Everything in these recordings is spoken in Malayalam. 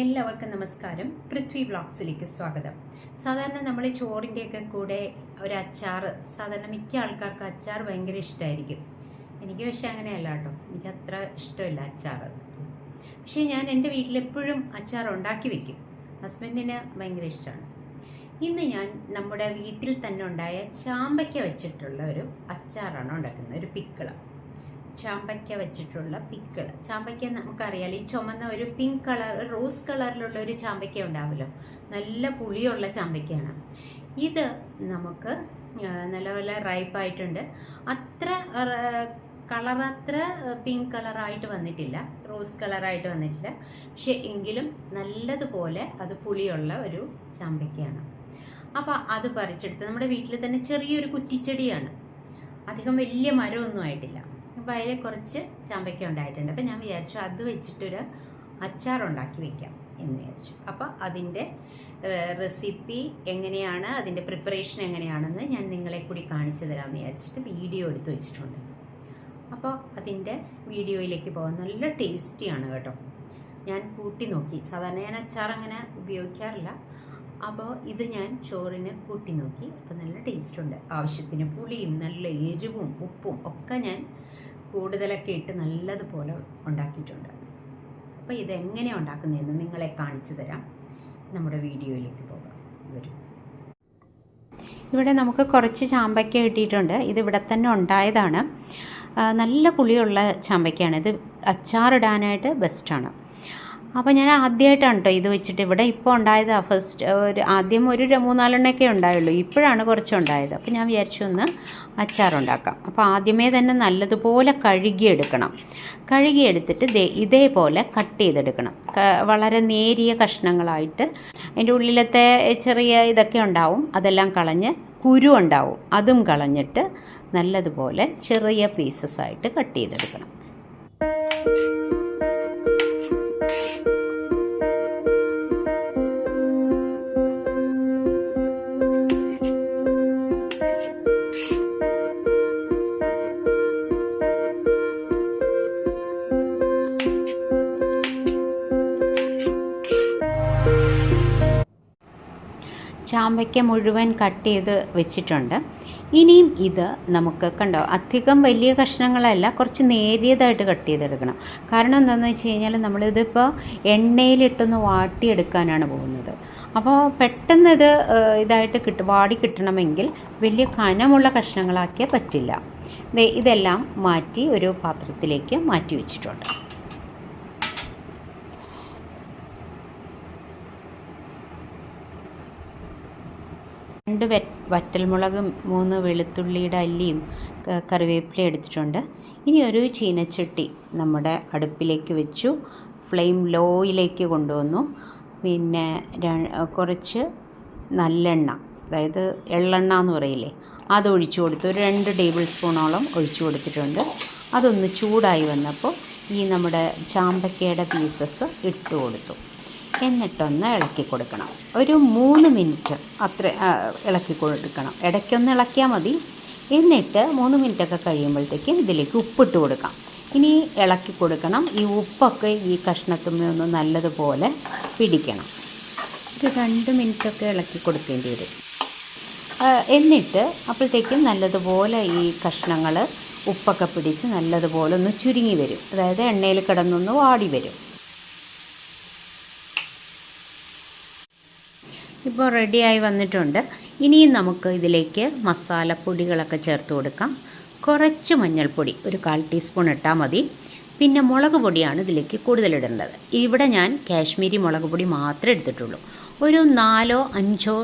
എല്ലാവർക്കും നമസ്കാരം. പൃഥ്വി വ്ളോഗ്സിലേക്ക് സ്വാഗതം. സാധാരണ നമ്മൾ ചോറിന്റെയൊക്കെ കൂടെ ഒരു അച്ചാർ സാധാരണ മിക്ക ആൾക്കാർക്ക് അച്ചാർ ഭയങ്കര ഇഷ്ടമായിരിക്കും എനിക്ക് പക്ഷെ അങ്ങനെയല്ല കേട്ടോ. എനിക്ക് അത്ര ഇഷ്ടമില്ല അച്ചാർ പക്ഷേ ഞാൻ എന്റെ വീട്ടിലെപ്പോഴും അച്ചാർ ഉണ്ടാക്കി വെക്കും. ഹസ്ബൻഡിന് ഭയങ്കര ഇഷ്ടമാണ് ഇന്ന് ഞാൻ നമ്മുടെ വീട്ടിൽ തന്നെ ഉണ്ടായ ചാമ്പയ്ക്ക വെച്ചിട്ടുള്ള ഒരു അച്ചാറാണ് ഉണ്ടാക്കുന്നത്. ഒരു പിക്കിൾ. ചാമ്പയ്ക്ക വെച്ചിട്ടുള്ള പിക്കിൾ ചാമ്പയ്ക്ക നമുക്കറിയാലോ ഈ ചുമന്ന ഒരു പിങ്ക് കളർ റോസ് കളറിലുള്ള ഒരു ചാമ്പയ്ക്ക ഉണ്ടാവുമല്ലോ നല്ല പുളിയുള്ള ചാമ്പയ്ക്കയാണ്. ഇത് നമുക്ക് നല്ലപോലെ റൈപ്പായിട്ടുണ്ട് അത്ര കളർ അത്ര പിങ്ക് കളറായിട്ട് വന്നിട്ടില്ല. റോസ് കളറായിട്ട് വന്നിട്ടില്ല. പക്ഷെ എങ്കിലും നല്ലതുപോലെ അത് പുളിയുള്ള ഒരു ചാമ്പയ്ക്കയാണ്. അപ്പോൾ അത് പറിച്ചെടുത്ത് നമ്മുടെ വീട്ടിൽ തന്നെ ചെറിയൊരു കുറ്റിച്ചെടിയാണ്. അധികം വലിയ മരമൊന്നും ആയിട്ടില്ല. അപ്പോൾ അതിൽ കുറച്ച് ചാമ്പയ്ക്ക ഉണ്ടായിട്ടുണ്ട്. അപ്പോൾ ഞാൻ വിചാരിച്ചു അത് വെച്ചിട്ടൊരു അച്ചാർ ഉണ്ടാക്കി വെക്കാം എന്ന് വിചാരിച്ചു. അപ്പോൾ അതിന്റെ റെസിപ്പി എങ്ങനെയാണ് അതിന്റെ പ്രിപ്പറേഷൻ എങ്ങനെയാണെന്ന് ഞാൻ നിങ്ങളെ കൂടി കാണിച്ചു തരാമെന്ന് വിചാരിച്ചിട്ട് വീഡിയോ എടുത്ത് വെച്ചിട്ടുണ്ട്. അപ്പോൾ അതിന്റെ വീഡിയോയിലേക്ക് പോകാൻ നല്ല ടേസ്റ്റിയാണ് കേട്ടോ. ഞാൻ കൂട്ടി നോക്കി. സാധാരണ ഞാൻ അച്ചാർ അങ്ങനെ ഉപയോഗിക്കാറില്ല. അപ്പോൾ ഇത് ഞാൻ ചോറിന് കൂട്ടി നോക്കി. അപ്പോൾ നല്ല ടേസ്റ്റ് ഉണ്ട്. ആവശ്യത്തിന് പുളിയും നല്ല എരിവും ഉപ്പും ഒക്കെ ഞാൻ കൂടുതലൊക്കെ ഇട്ട് നല്ലതുപോലെ ഉണ്ടാക്കിയിട്ടുണ്ട്. അപ്പോൾ ഇതെങ്ങനെ ഉണ്ടാക്കുന്നതെന്ന് നിങ്ങളെ കാണിച്ചു തരാം. നമ്മുടെ വീഡിയോയിലേക്ക് പോകാം. വരും ഇവിടെ നമുക്ക് കുറച്ച് ചാമ്പയ്ക്ക കിട്ടിയിട്ടുണ്ട്. ഇത് ഇവിടെ തന്നെ ഉണ്ടായതാണ്. നല്ല പുളിയുള്ള ചാമ്പയ്ക്കയാണ്. ഇത് അച്ചാറിടാനായിട്ട് ബെസ്റ്റാണ് അപ്പോൾ ഞാൻ ആദ്യമായിട്ടാണ് കേട്ടോ ഇത് വെച്ചിട്ട് ഇവിടെ ഇപ്പോൾ ഉണ്ടായതാണ് ഫസ്റ്റ് ഒരു ആദ്യം ഒരു മൂന്നാലെണ്ണയൊക്കെ ഉണ്ടായുള്ളൂ. ഇപ്പോഴാണ് കുറച്ച് ഉണ്ടായത്. അപ്പോൾ ഞാൻ വിചാരിച്ചു ഒന്ന് അച്ചാറുണ്ടാക്കാം അപ്പോൾ ആദ്യമേ തന്നെ നല്ലതുപോലെ കഴുകിയെടുക്കണം. കഴുകിയെടുത്തിട്ട് ദേ ഇതേപോലെ കട്ട് ചെയ്തെടുക്കണം. വളരെ നേരിയ കഷ്ണങ്ങളായിട്ട്. അതിന്റെ ഉള്ളിലത്തെ ചെറിയ ഇതൊക്കെ ഉണ്ടാവും. അതെല്ലാം കളഞ്ഞ് കുരു ഉണ്ടാവും. അതും കളഞ്ഞിട്ട് നല്ലതുപോലെ ചെറിയ പീസസ് ആയിട്ട് കട്ട് ചെയ്തെടുക്കണം. ചാമ്പയ്ക്ക മുഴുവൻ കട്ട് ചെയ്ത് വെച്ചിട്ടുണ്ട്. ഇനിയും ഇത് നമുക്ക് കണ്ടോ അധികം വലിയ കഷ്ണങ്ങളല്ല കുറച്ച് നേരിയതായിട്ട് കട്ട് ചെയ്തെടുക്കണം. കാരണം എന്താണെന്ന് വെച്ച് കഴിഞ്ഞാൽ നമ്മളിതിപ്പോൾ എണ്ണയിലിട്ടൊന്ന് വാട്ടിയെടുക്കാനാണ് പോകുന്നത്. അപ്പോൾ പെട്ടെന്ന് ഇത് ഇതായിട്ട് കിട്ടും വാടി കിട്ടണമെങ്കിൽ വലിയ കനമുള്ള കഷ്ണങ്ങളാക്കിയാൽ പറ്റില്ല. ഇതെല്ലാം മാറ്റി ഒരു പാത്രത്തിലേക്ക് മാറ്റി വെച്ചിട്ടുണ്ട്. രണ്ട് വെ വറ്റൽമുളകും മൂന്ന് വെളുത്തുള്ളിയുടെ അല്ലിയും കറിവേപ്പില എടുത്തിട്ടുണ്ട്. ഇനി ഒരു ചീനച്ചട്ടി നമ്മുടെ അടുപ്പിലേക്ക് വെച്ചു ഫ്ലെയിം ലോയിലേക്ക് കൊണ്ടുവന്നു. പിന്നെ കുറച്ച് നല്ലെണ്ണ അതായത് എള്ളെണ്ണ എന്ന് പറയില്ലേ അത് ഒഴിച്ചു കൊടുത്തു. ഒരു രണ്ട് ടേബിൾ സ്പൂണോളം ഒഴിച്ചു കൊടുത്തിട്ടുണ്ട്. അതൊന്ന് ചൂടായി വന്നപ്പോൾ ഈ നമ്മുടെ ചാമ്പക്കയുടെ പീസസ് ഇട്ട് കൊടുത്തു. എന്നിട്ടൊന്ന് ഇളക്കി കൊടുക്കണം. ഒരു മൂന്ന് മിനിറ്റ് അത്ര ഇളക്കി കൊടുക്കണം. ഇടയ്ക്കൊന്ന് ഇളക്കിയാൽ മതി. എന്നിട്ട് മൂന്ന് മിനിറ്റൊക്കെ കഴിയുമ്പോഴത്തേക്കും ഇതിലേക്ക് ഉപ്പിട്ട് കൊടുക്കാം. ഇനി ഇളക്കി കൊടുക്കണം. ഈ ഉപ്പൊക്കെ ഈ കഷ്ണത്തുമ്മ ഒന്ന് നല്ലതുപോലെ പിടിക്കണം. ഒരു രണ്ട് മിനിറ്റൊക്കെ ഇളക്കി കൊടുക്കേണ്ടി വരും. എന്നിട്ട് അപ്പോഴത്തേക്കും നല്ലതുപോലെ ഈ കഷ്ണങ്ങൾ ഉപ്പൊക്കെ പിടിച്ച് നല്ലതുപോലെ ഒന്ന് ചുരുങ്ങി വരും. അതായത് എണ്ണയിൽ കിടന്നൊന്ന് വാടി വരും. ഇപ്പോൾ റെഡിയായി വന്നിട്ടുണ്ട്. ഇനിയും നമുക്ക് ഇതിലേക്ക് മസാലപ്പൊടികളൊക്കെ ചേർത്ത് കൊടുക്കാം. കുറച്ച് മഞ്ഞൾപ്പൊടി ഒരു കാൽ ടീസ്പൂൺ ഇട്ടാൽ മതി. പിന്നെ മുളക് പൊടിയാണ് ഇതിലേക്ക് കൂടുതലിടേണ്ടത്. ഇവിടെ ഞാൻ കാശ്മീരി മുളക് പൊടി മാത്രമേ എടുത്തിട്ടുള്ളൂ. ഒരു നാലോ അഞ്ചോ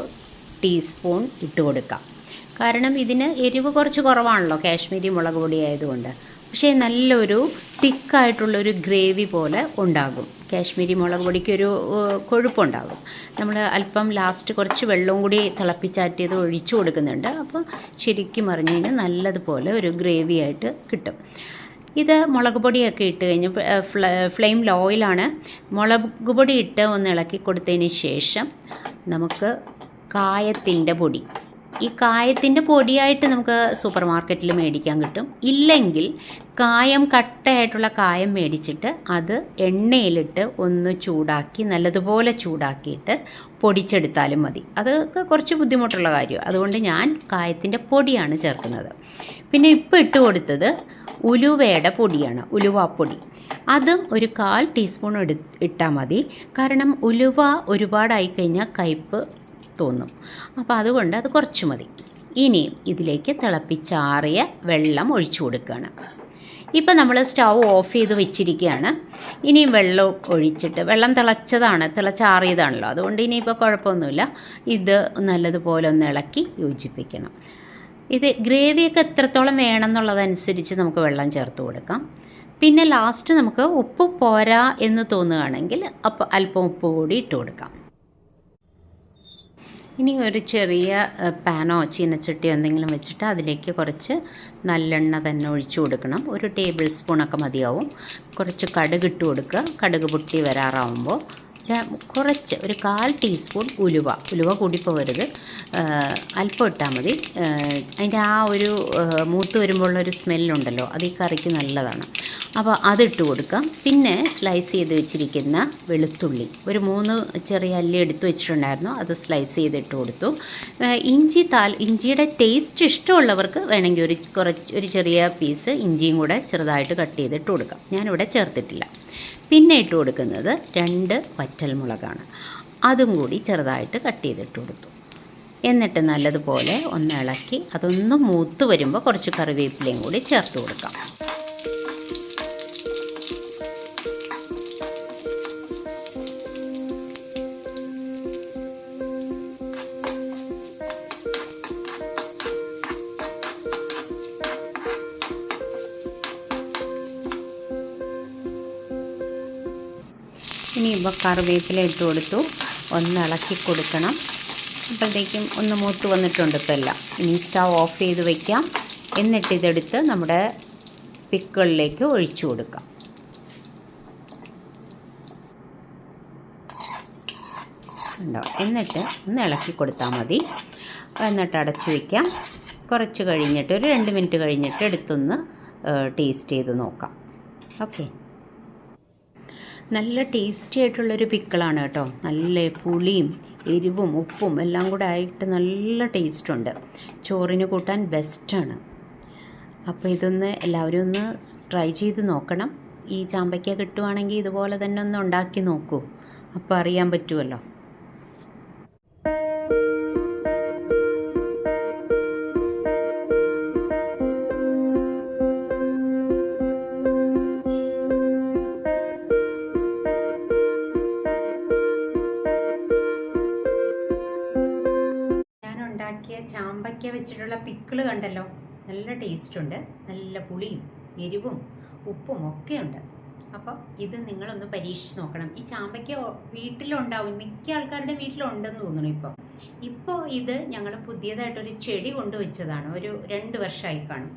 ടീസ്പൂൺ ഇട്ട് കൊടുക്കാം. കാരണം ഇതിന് എരിവ് കുറച്ച് കുറവാണല്ലോ കാശ്മീരി മുളക് പൊടി ആയതുകൊണ്ട്. പക്ഷേ നല്ലൊരു തിക്കായിട്ടുള്ളൊരു ഗ്രേവി പോലെ ഉണ്ടാകും. കാശ്മീരി മുളക് പൊടിക്കൊരു കൊഴുപ്പുണ്ടാകും. നമ്മൾ അല്പം ലാസ്റ്റ് കുറച്ച് വെള്ളവും കൂടി തിളപ്പിച്ചാറ്റിയത് ഒഴിച്ചു കൊടുക്കുന്നുണ്ട്. അപ്പോൾ ശരിക്കും പറഞ്ഞു കഴിഞ്ഞാൽ നല്ലതുപോലെ ഒരു ഗ്രേവി ആയിട്ട് കിട്ടും. ഇത് മുളക് പൊടിയൊക്കെ ഇട്ട് കഴിഞ്ഞ് ഫ്ലെയിം ലോയിലാണ്. മുളക് പൊടി ഇട്ട് ഒന്ന് ഇളക്കി കൊടുത്തതിന് ശേഷം നമുക്ക് കായത്തിന്റെ പൊടി ഈ കായത്തിന്റെ പൊടിയായിട്ട് നമുക്ക് സൂപ്പർ മാർക്കറ്റിൽ മേടിക്കാൻ കിട്ടും. ഇല്ലെങ്കിൽ കായം കട്ടയായിട്ടുള്ള കായം മേടിച്ചിട്ട് അത് എണ്ണയിലിട്ട് ഒന്ന് ചൂടാക്കി നല്ലതുപോലെ ചൂടാക്കിയിട്ട് പൊടിച്ചെടുത്താലും മതി. അതൊക്കെ കുറച്ച് ബുദ്ധിമുട്ടുള്ള കാര്യമാണ്. അതുകൊണ്ട് ഞാൻ കായത്തിന്റെ പൊടിയാണ് ചേർക്കുന്നത്. പിന്നെ ഇപ്പോൾ ഇട്ട് കൊടുത്തത് ഉലുവയുടെ പൊടിയാണ് ഉലുവാപ്പൊടി അതും ഒരു കാൽ ടീസ്പൂൺ എടു ഇട്ടാൽ മതി. കാരണം ഉലുവ ഒരുപാടായി കഴിഞ്ഞാൽ കയ്പ്പ് തോന്നും. അപ്പോൾ അതുകൊണ്ട് അത് കുറച്ച് മതി. ഇനിയും ഇതിലേക്ക് തിളപ്പിച്ചാറിയ വെള്ളം ഒഴിച്ചു കൊടുക്കുകയാണ്. ഇപ്പം നമ്മൾ സ്റ്റൗ ഓഫ് ചെയ്ത് വെച്ചിരിക്കുകയാണ്. ഇനിയും വെള്ളം ഒഴിച്ചിട്ട് വെള്ളം തിളച്ചതാണ് തിളച്ചാറിയതാണല്ലോ. അതുകൊണ്ട് ഇനിയിപ്പോൾ കുഴപ്പമൊന്നുമില്ല. ഇത് നല്ലതുപോലെ ഒന്ന് ഇളക്കി യോജിപ്പിക്കണം. ഇത് ഗ്രേവിയൊക്കെ എത്രത്തോളം വേണമെന്നുള്ളതനുസരിച്ച് നമുക്ക് വെള്ളം ചേർത്ത് കൊടുക്കാം. പിന്നെ ലാസ്റ്റ് നമുക്ക് ഉപ്പ് പോരാ എന്ന് തോന്നുകയാണെങ്കിൽ അപ്പം അല്പം ഉപ്പ് കൂടി ഇട്ട് കൊടുക്കാം. ഇനി ഒരു ചെറിയ പാനോ ചീനച്ചട്ടിയോ എന്തെങ്കിലും വെച്ചിട്ട് അതിലേക്ക് കുറച്ച് നല്ലെണ്ണ തന്നെ ഒഴിച്ചു കൊടുക്കണം. ഒരു ടേബിൾ സ്പൂണൊക്കെ മതിയാവും. കുറച്ച് കടുക് ഇട്ട് കൊടുക്കുക. കടുക് പൊട്ടി വരാറാവുമ്പോൾ കുറച്ച് ഒരു കാൽ ടീസ്പൂൺ ഉലുവ. ഉലുവ കൂടിപ്പോകരുത് അല്പം ഇട്ടാൽ മതി. അതിന്റെ ആ ഒരു മൂത്ത് വരുമ്പോഴുള്ളൊരു സ്മെല്ലുണ്ടല്ലോ അത് ഈ കറിക്ക് നല്ലതാണ്. അപ്പോൾ അതിട്ട് കൊടുക്കാം. പിന്നെ സ്ലൈസ് ചെയ്ത് വെച്ചിരിക്കുന്ന വെളുത്തുള്ളി. ഒരു മൂന്ന് ചെറിയ അല്ലി എടുത്ത് വെച്ചിട്ടുണ്ടായിരുന്നു. അത് സ്ലൈസ് ചെയ്തിട്ട് കൊടുത്തു. ഇഞ്ചി താൽ ഇഞ്ചിയുടെ ടേസ്റ്റ് ഇഷ്ടമുള്ളവർക്ക് വേണമെങ്കിൽ ഒരു കുറച്ച് ഒരു ചെറിയ പീസ് ഇഞ്ചിയും കൂടെ ചെറുതായിട്ട് കട്ട് ചെയ്തിട്ട് കൊടുക്കാം. ഞാനിവിടെ ചേർത്തിട്ടില്ല. പിന്നെ ഇട്ട് കൊടുക്കുന്നത് രണ്ട് വറ്റൽമുളകാണ് അതും കൂടി ചെറുതായിട്ട് കട്ട് ചെയ്തിട്ട് കൊടുത്തു. എന്നിട്ട് നല്ലതുപോലെ ഒന്ന് ഇളക്കി അതൊന്ന് മൂത്ത് വരുമ്പോൾ കുറച്ച് കറിവേപ്പിലയും കൂടി ചേർത്ത് കൊടുക്കാം. ഇനി ഇപ്പോൾ കറിവേപ്പില ഇട്ട് കൊടുത്തു. ഒന്ന് ഇളക്കി കൊടുക്കണം. അപ്പോഴത്തേക്കും ഒന്ന് മൂത്ത് വന്നിട്ടുണ്ട് ഇപ്പോൾ എല്ലാം. ഇനി സ്റ്റവ് ഓഫ് ചെയ്ത് വയ്ക്കാം എന്നിട്ട് ഇതെടുത്ത് നമ്മുടെ പിക്കുകളിലേക്ക് ഒഴിച്ചു കൊടുക്കാം. ഉണ്ടോ എന്നിട്ട് ഒന്ന് ഇളക്കി കൊടുത്താൽ മതി. എന്നിട്ട് അടച്ചു വയ്ക്കാം കുറച്ച് കഴിഞ്ഞിട്ട് ഒരു രണ്ട് മിനിറ്റ് കഴിഞ്ഞിട്ട് എടുത്തൊന്ന് ടേസ്റ്റ് ചെയ്ത് നോക്കാം. ഓക്കെ? നല്ല ടേസ്റ്റി ആയിട്ടുള്ളൊരു പിക്കിളാണ് കേട്ടോ. നല്ല പുളിയും എരിവും ഉപ്പും എല്ലാം കൂടെ ആയിട്ട് നല്ല ടേസ്റ്റുണ്ട് ചോറിന് കൂട്ടാൻ ബെസ്റ്റാണ് അപ്പോൾ ഇതൊന്ന് എല്ലാവരും ഒന്ന് ട്രൈ ചെയ്ത് നോക്കണം. ഈ ചാമ്പയ്ക്ക കിട്ടുവാണെങ്കിൽ ഇതുപോലെ തന്നെ ഒന്ന് ഉണ്ടാക്കി നോക്കൂ. അപ്പോൾ അറിയാൻ പറ്റുമല്ലോ ചാമ്പയ്ക്ക വെച്ചിട്ടുള്ള പിക്കിൾ കണ്ടല്ലോ? നല്ല ടേസ്റ്റ് ഉണ്ട്. നല്ല പുളിയും എരിവും ഉപ്പും ഒക്കെ ഉണ്ട്. അപ്പോൾ ഇത് നിങ്ങളൊന്ന് പരീക്ഷിച്ച് നോക്കണം. ഈ ചാമ്പയ്ക്ക വീട്ടിലുണ്ടാവും. മിക്ക ആൾക്കാരുടെ വീട്ടിലുണ്ടെന്ന് തോന്നുന്നു ഇപ്പോൾ ഇപ്പോൾ ഇത് ഞങ്ങൾ പുതിയതായിട്ടൊരു ചെടി കൊണ്ടുവച്ചതാണ്. ഒരു രണ്ട് വർഷമായി കാണും.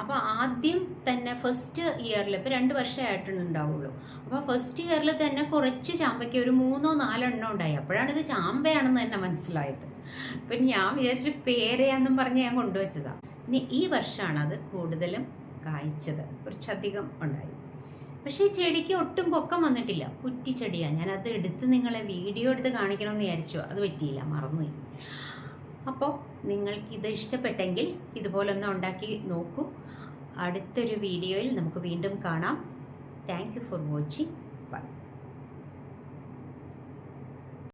അപ്പോൾ ആദ്യം തന്നെ ഫസ്റ്റ് ഇയറിൽ ഇപ്പോൾ രണ്ട് വർഷമായിട്ടുണ്ടാവുള്ളൂ അപ്പോൾ ഫസ്റ്റ് ഇയറിൽ തന്നെ കുറച്ച് ചാമ്പയ്ക്ക് ഒരു മൂന്നോ നാലോ എണ്ണം ഉണ്ടായി. അപ്പോഴാണ് ഇത് ചാമ്പയാണെന്ന് തന്നെ മനസ്സിലായത്. പിന്നെ ഞാൻ വിചാരിച്ചു പേരയാന്നും പറഞ്ഞ് ഞാൻ കൊണ്ടുവച്ചതാണ് ഇനി ഈ വർഷമാണ് അത് കൂടുതലും കായ്ച്ചത്. കുറച്ചധികം ഉണ്ടായി. പക്ഷേ ചെടിക്ക് ഒട്ടും പൊക്കം വന്നിട്ടില്ല. കുറ്റിച്ചെടിയാണ് ഞാൻ അത് എടുത്ത് നിങ്ങളെ വീഡിയോ എടുത്ത് കാണിക്കണമെന്ന് വിചാരിച്ചു. അത് പറ്റിയില്ല. മറന്നുപോയി. അപ്പോൾ നിങ്ങൾക്കിത് ഇഷ്ടപ്പെട്ടെങ്കിൽ ഇതുപോലൊന്ന് ഉണ്ടാക്കി നോക്കൂ. അടുത്തൊരു വീഡിയോയിൽ നമുക്ക് വീണ്ടും കാണാം. Thank for watching